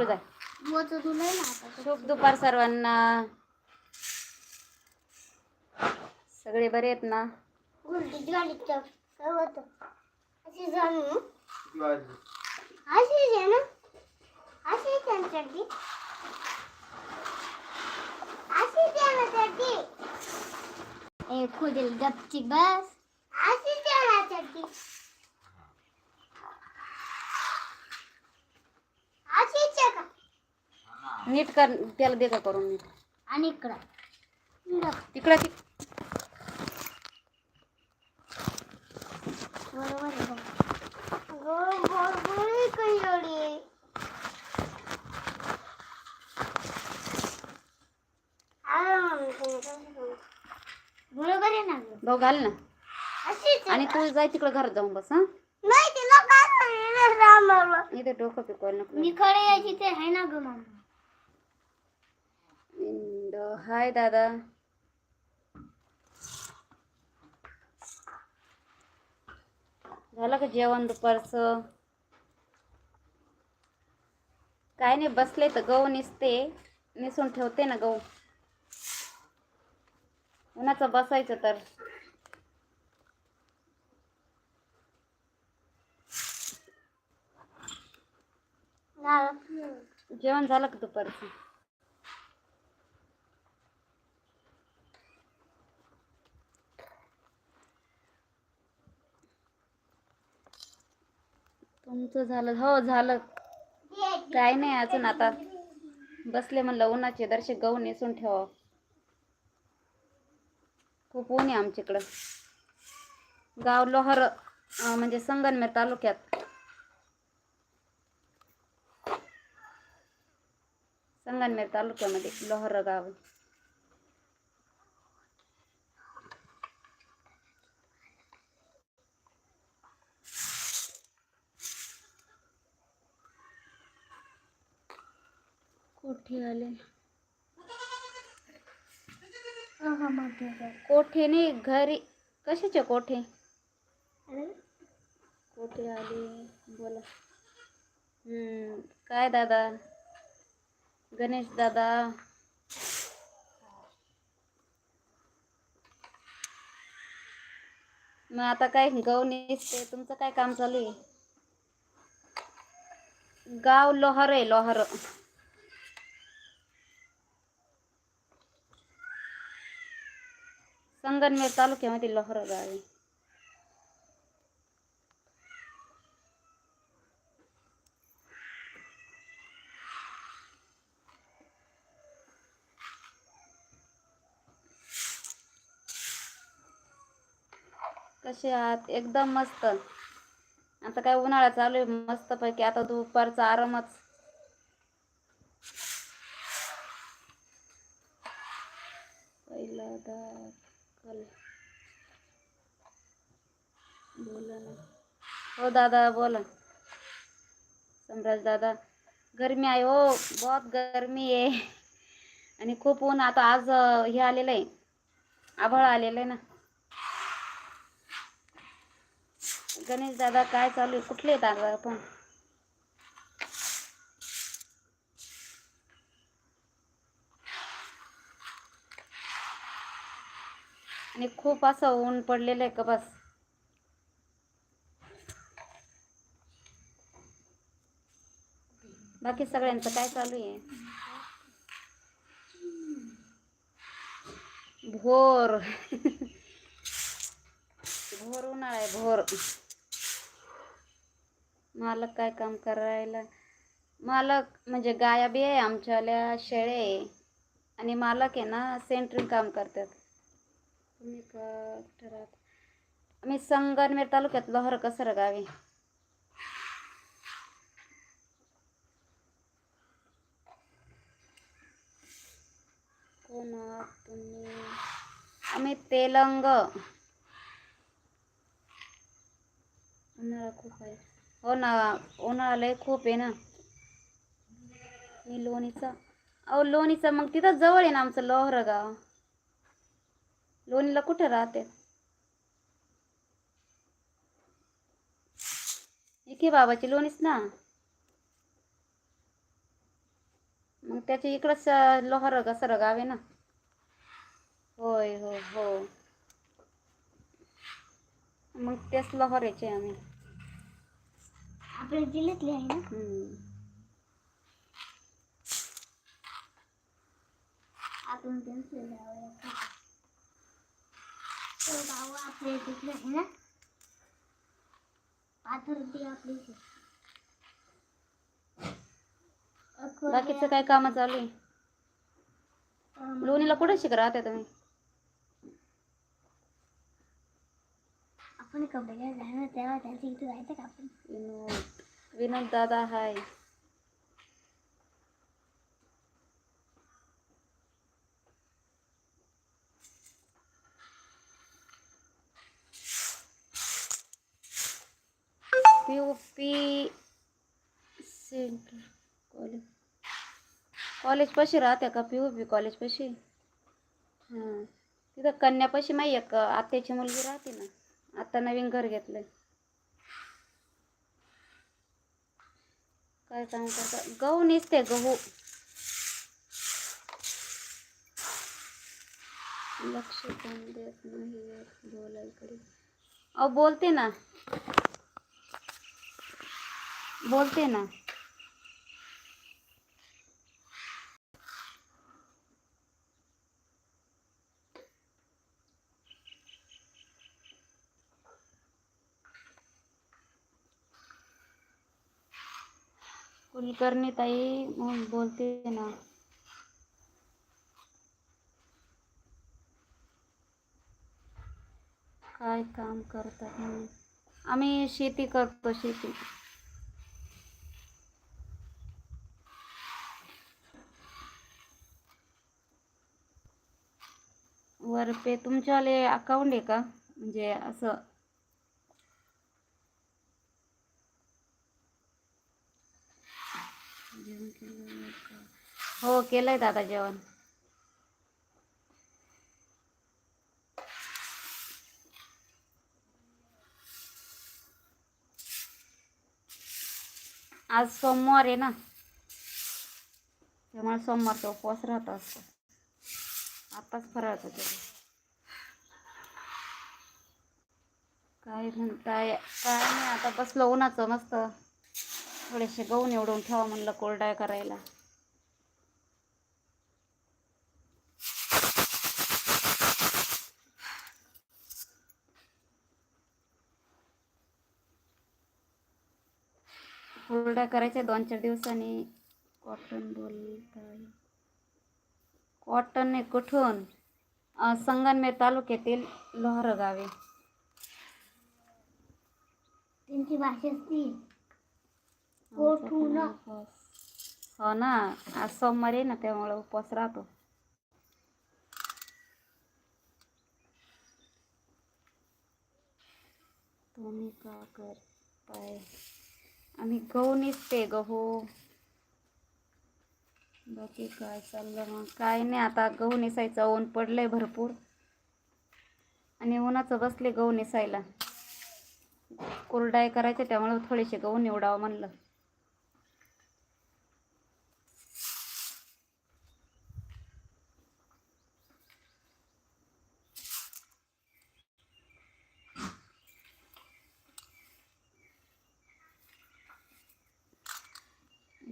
तिकडे जाय. शुभ दुपार सर्वांना. सगळे बरे आहेत ना? उलटी गाडी तर काय होतं? अशी जाणू किती वाजले अशीच आहे ना अशीच आहे ना चड्डी अशीच आहे ना चड्डी ए खोदेल गपची बस अशीच आहे ना चड्डी अशीच आहे का नीट कर त्याला दे का करून नीट आणि इकडं इकडं. तिकडं ती बरोबर आहे बघ. अगं, बरोबर आहे मम्मी? बरोबर ना गं? भाऊ घाल ना अशीच आहे आणि? तू जाय तिकडे घरात जाऊन बस हा नाही तिला काय सांगितलं? इथे डोकं पिकवायला नको मी खडे यायची ते आहे ना ग इंड हाय दादा. झालं का जेवण दुपारचं? काय नाही बसले तर गहू निसते. निसून ठेवते ना गहू. उन्हाचं बसायचं तर. जेवण झालं का दुपारचं? तुमचं झालं. हो झालं. काय नाही अजून आता. बसले म्हणलं उन्हाचे दर्शक गहू नेसून ठेवा खूप ऊन आहे आमच्याकडं. गाव लोहर म्हणजे संगनमेर तालुक्यात. संगनमेर तालुक्यामध्ये लोहर गाव कोठे आले? कोठे नाही घरी. कशाचे कोठे? कोठे आले? बोला. हम्म, काय दादा? गणेश दादा. मग आता काय गहू निसते तुमचं काय काम चालू आहे? गाव लोहार आहे लोहार. संगनमेर तालुक्यामध्ये लहर गाव. आहे कसे आहात? एकदम मस्त. आता काय उन्हाळा चालू आहे मस्त पैकी आता दुपारचा आरामच पहिला दाखल बोला ना दादा बोला. सम्राज दादा गर्मी आहे हो बहुत गर्मी आहे. आणि खूप ऊन आता आज हे आलेलं आहे. आभाळ आलेलं आहे ना. गणेश दादा काय चालू आहे? कुठले दादा पण आणि खूप असं ऊन पडलेलं आहे का बस? बाकी सगळ्यांचं काय चालू आहे? भोर. भोर उन्हाळा आहे भोर. मालक काय काम करायला? मालक म्हणजे गाया बी आहे आमच्याल्या शेळे आहे. आणि मालक आहे ना सेंट्रिंग काम करतात. तुम्ही का कुठे आम्ही संगनमेर तालुक्यात लोहर कसर गावी कोण तुम्ही आम्ही तेलंग. उन्हाळा खूप आहे. हो ना उन्हाळा लय खूप आहे ना. मी लोणीचा. अहो लोणीचा मग तिथं जवळ आहे ना आमचं लोहर गाव लोणीला कुठे राहते? इके बाबाची लोणीच ना. मग त्याच्या इकडंच लोहार घसर गाव आहे ना. होय हो हो. मग तेच लोहाराचे आम्ही. आपल्या जिल्ह्यातली आहे ना. आपण त्यांचं गाव आपल्या तिकडे आहे ना? पाथर्डी आपली इथे. अकोल्या, बाकीचं काय कामं चालू आहे? लोणीला कुठे शिक राहते तुम्ही? आपण कबड्डी झालं तेव्हा त्यांच्या इथे जायचं का आपण? विनोद विनोद दादा hi. P O P center. College. कॉलेजपाशी राहते का? पी ओ पी कॉलेज हां. तिथं कन्यापाशी माही एक आत्याची मुलगी राहते ना. आता नवीन घर घेतलंय. काय काम करता? गहू निसते गहू. लक्ष पण देत नाही बोलायकडे. अहो बोलते ना. बोलते ना. कुलकर्णी ताई बोलते ना. काय काम करतात आम्ही शेती करतो शेती. वरपे तुमच्यावाले अकाउंट आहे का? म्हणजे असं जेवण केलं का? हो केलंय दादा जेवण. आज सोमवार आहे ना. त्यामुळे सोमवारचा उपवास राहत असतो. आताच फराळचं केलं. काय म्हणताय? काय नाही आता बसलो उन्हाचं मस्त. थोडेसे गहू निवडून ठेवा म्हणलं कोरडाय करायला. कोरड्या करायच्या दोन चार दिवसांनी. कॉटन बोलताय कॉटन कुठून? अं, तालुक्यातील लोहर गावे त्यांची भाषा ती आमचा कोठून? पण उपवास. हो. ना. आज सोमवार आहे ना त्यामुळे उपवास राहतो. तुम्ही का करताय? आम्ही गहू निसते गहू. बाकी काय चाललं मग? काय नाही आता गहू निसायचं ऊन पडलंय भरपूर. आणि उन्हाचं बसले गहू निसायला. कुरडाय करायचे त्यामुळे थोडेसे गहू निवडावं म्हणलं.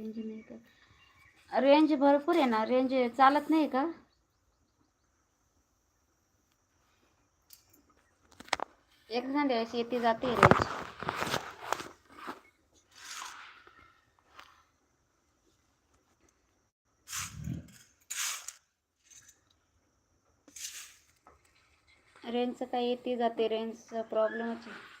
रेंज नाही का? रेंज भरपूर आहे ना. रेंज चालत नाही का? एक वेळेस येते जाते रेंज रेंजचं काय येते जाते? रेंजचा प्रॉब्लेमच आहे.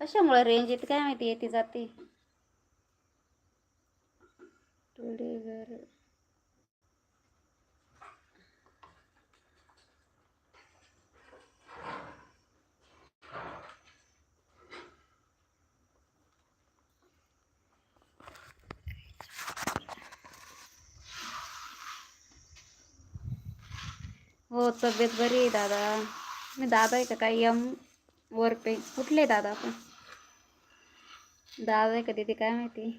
कशामुळे रेंज येते? काय माहिती येते जाते. टुडे हो तब्येत बरी आहे दादा. मी दादा आहे का? काय यम वरपे कुठले दादा आपण? दादा आहे का ते काय माहिती?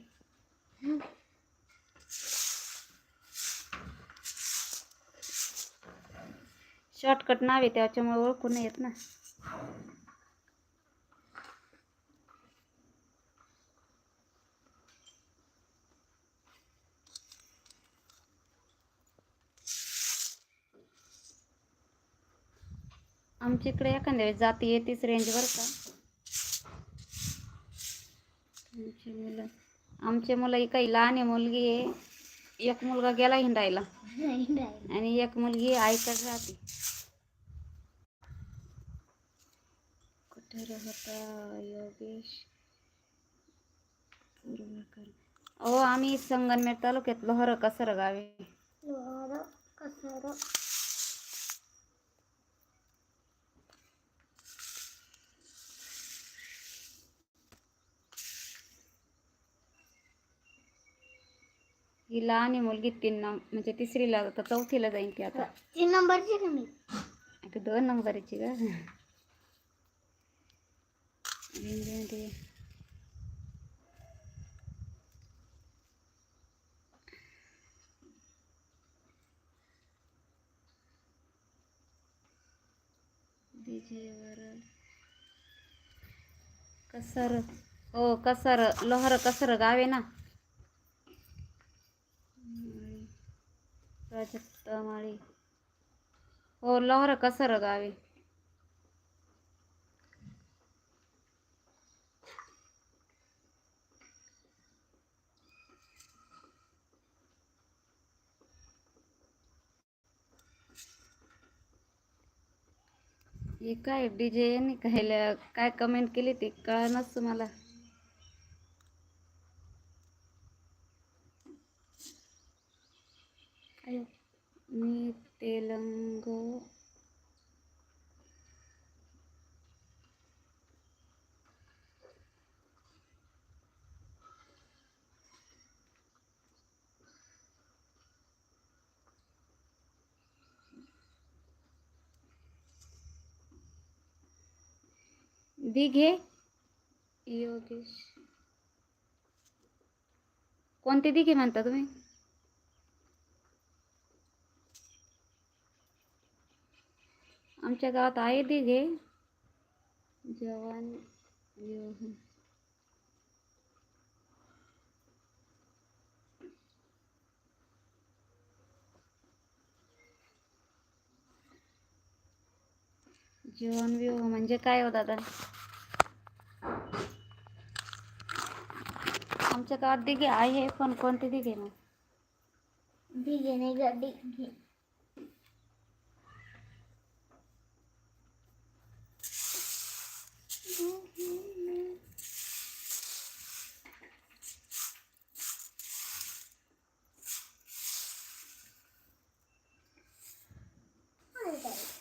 शॉर्टकट नाव आहे त्याच्यामुळे ओळखून येत ना. आमच्या इकडे एखाद्या वेळेस जाती येतेच रेंजवर का. आमची मुलं. आमचे मुलं काही लहान आहे मुलगी आहे. एक मुलगा गेला हिंडायला. आणि एक मुलगी आईकडे राहते. कुठे राहता योगेश? अहो आम्ही संगनमेर तालुक्यात लोहर कसर गावे कसर. ही लहान आहे मुलगी तीन नंब म्हणजे तिसरीला तर चौथीला जाईन ती आता. तीन नंबरची का मी? आता दोन नंबरची का कसर हो कसर लोहर कसर गाव आहे ना? प्राजक्ता माळी हो लोहर कसर गावी. हे काय डीजे यांनी काय काय कमेंट केली ती? कळनच मला. मी तेलंग. दिघे. योगेश. कोणते दिघे म्हणता तुम्ही? आमच्या गावात आहे दिघे. जवान जीवन विवाह म्हणजे काय हो दादा? आमच्या गावात दिघे आहे पण कोणते दिघे मग? दिघे नाही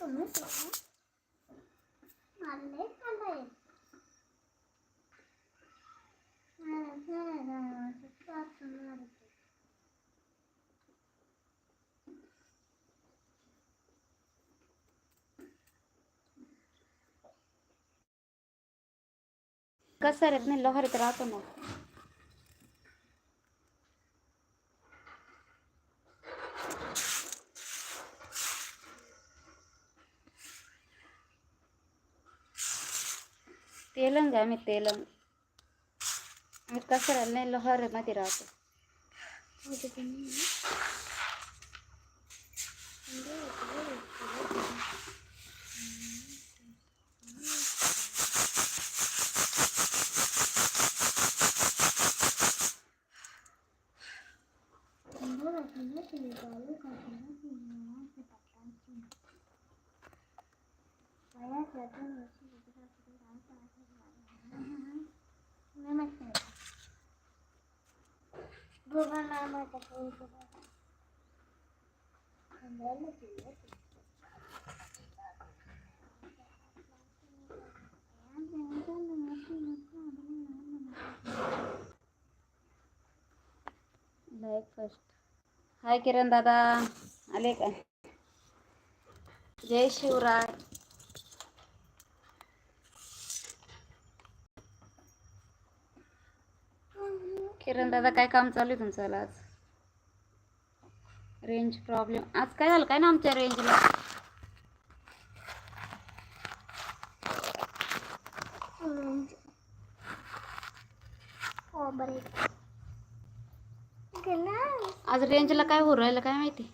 ग दिघे कसं रे लोहरीत राहतो ना तेलंग आहे आम्ही तेलंग आम्ही कसं नाही लोहारीमध्ये राहतो फर्स्ट हाय किरण दादा आले का? जय शिवराय. किरण दादा काय काम चालू आहे तुमचं आज? Range problem. आज काय झालं? काय ना हो बरे गेला आज रेंजला काय होऊ राहिलं काय माहिती?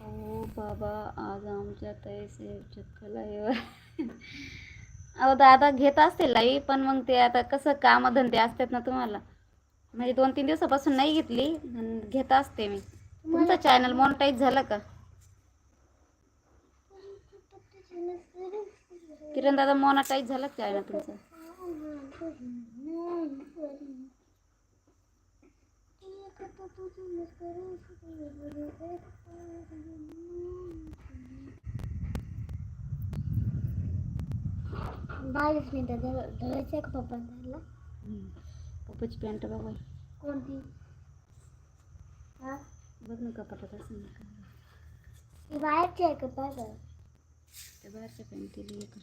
हो बाबा आज आमच्या तैसे चक्कला अहो दादा घेत असते लाई पण मग ते आता कसं कामधंदे असतात ना तुम्हाला म्हणजे दोन तीन दिवसापासून नाही घेतली घेत असते मी तुमचं चॅनल मोनटाईज झालं का किरण दादा मोनटाईज झालं चॅनल तुमचं बावीस मिनिटं धरायचं का पप्पा धरला पप्पाची पॅन्ट बघ बाई. कोणती हा बघ ना कपाटात असं नाही का ती बाहेरची आहे का बघ त्या बाहेरच्या पॅन्ट दिली इकडं.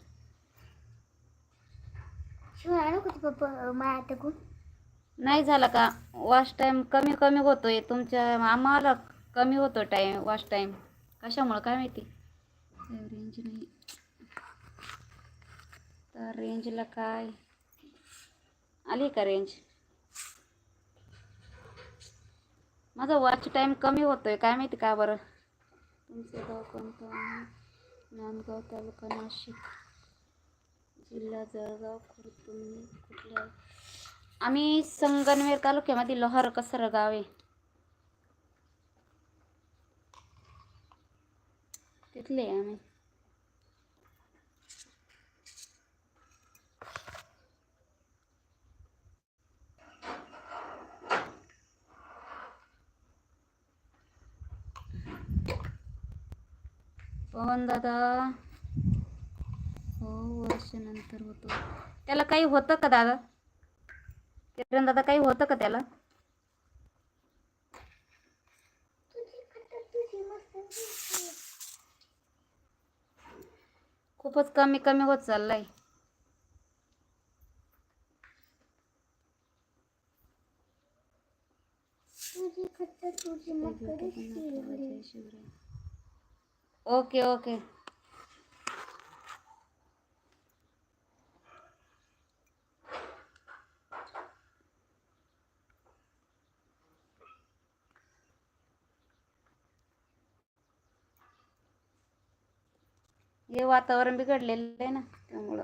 शिवाय नको ती पप्पा माया टाकून नाही झाला का? वॉश टाईम कमी कमी होतोय. तुमच्या आम्हाला कमी होतो टाईम वॉश टाईम कशामुळं काय माहिती? रेंज नाही तर रेंजला काय? आली का रेंज माझा वॉच टाईम कमी होतोय. काय माहिती का बरं? तुमचं गाव कोणतं? नांदगाव तालुका नाशिक जिल्हा जळगाव खुर्द तुम्ही कुठल्या आम्ही संगनवेर तालुक्यामध्ये लोहार कसर गाव आहे. तिथले आम्ही. पवन दादा हो वर्षानंतर होतो. त्याला काही होतं का दादा? किरण दादा काही होतं का त्याला? खूपच कमी कमी होत चाललंय. Okay okay. हे वातावरण बिघडलेलं आहे ना त्यामुळं.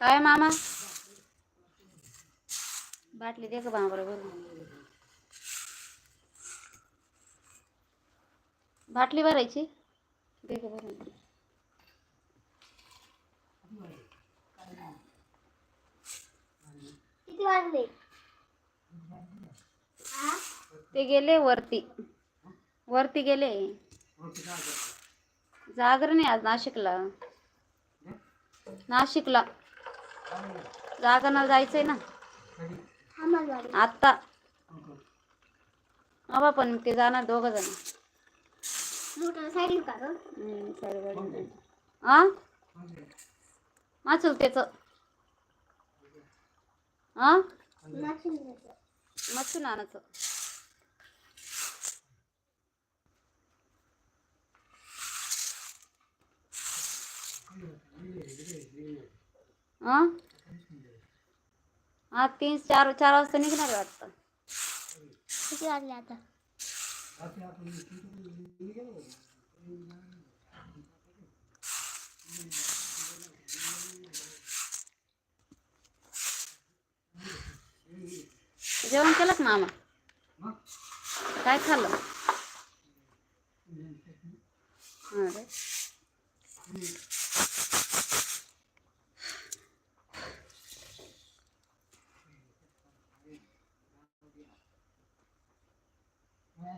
काय मामा? बाटली दे का बरोबर बाटली भरायची? दे का किती वाजले? ते गेले वरती. वरती गेले. जागरण आहे आज नाशिकला. नाशिकला. जागरणाला जायचंय ना. आत्ता. बाबा पण ते जाणार दोघं जण. माचल त्याच. मच्छू नानाचं हां हा तीन चार चार वाजता निघणार वाटतं. किती वाजले आता? जेवण केलं का मामा? काय खाल्लं? हा. रे.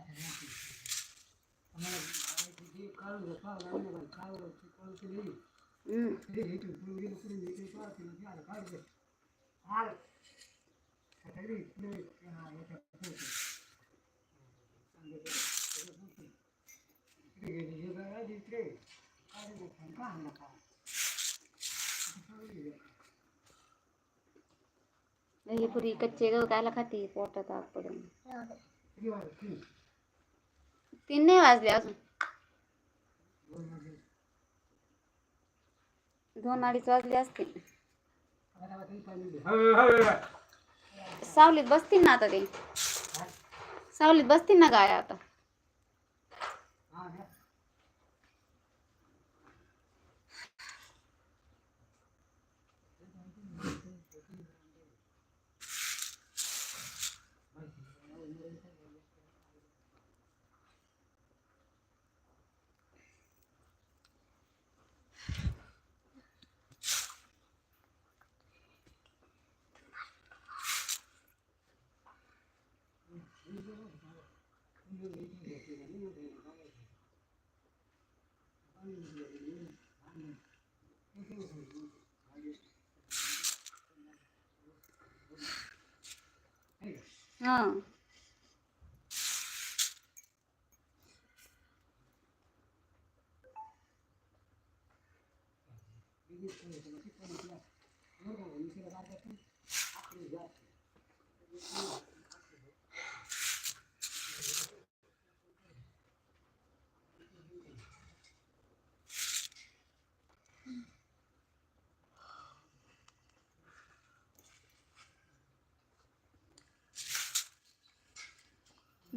हम्म. ही पुरी कच्चे गहू कायला खाती पोटात आग पडून तीन नाही वाजले अजून. दोन अडीच वाजले असतील. सावलीत बसतील ना आता ते. सावलीत बसतील ना गाया आता. हा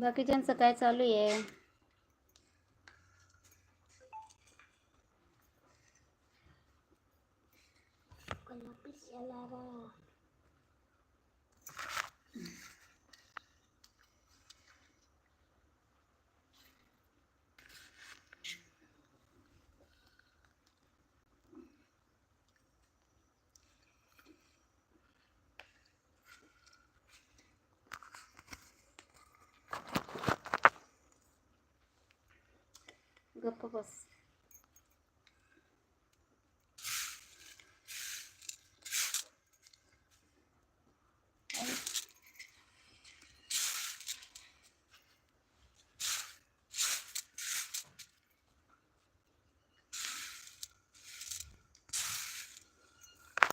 बाकीच्यांचं काय चालू आहे? गप्प बस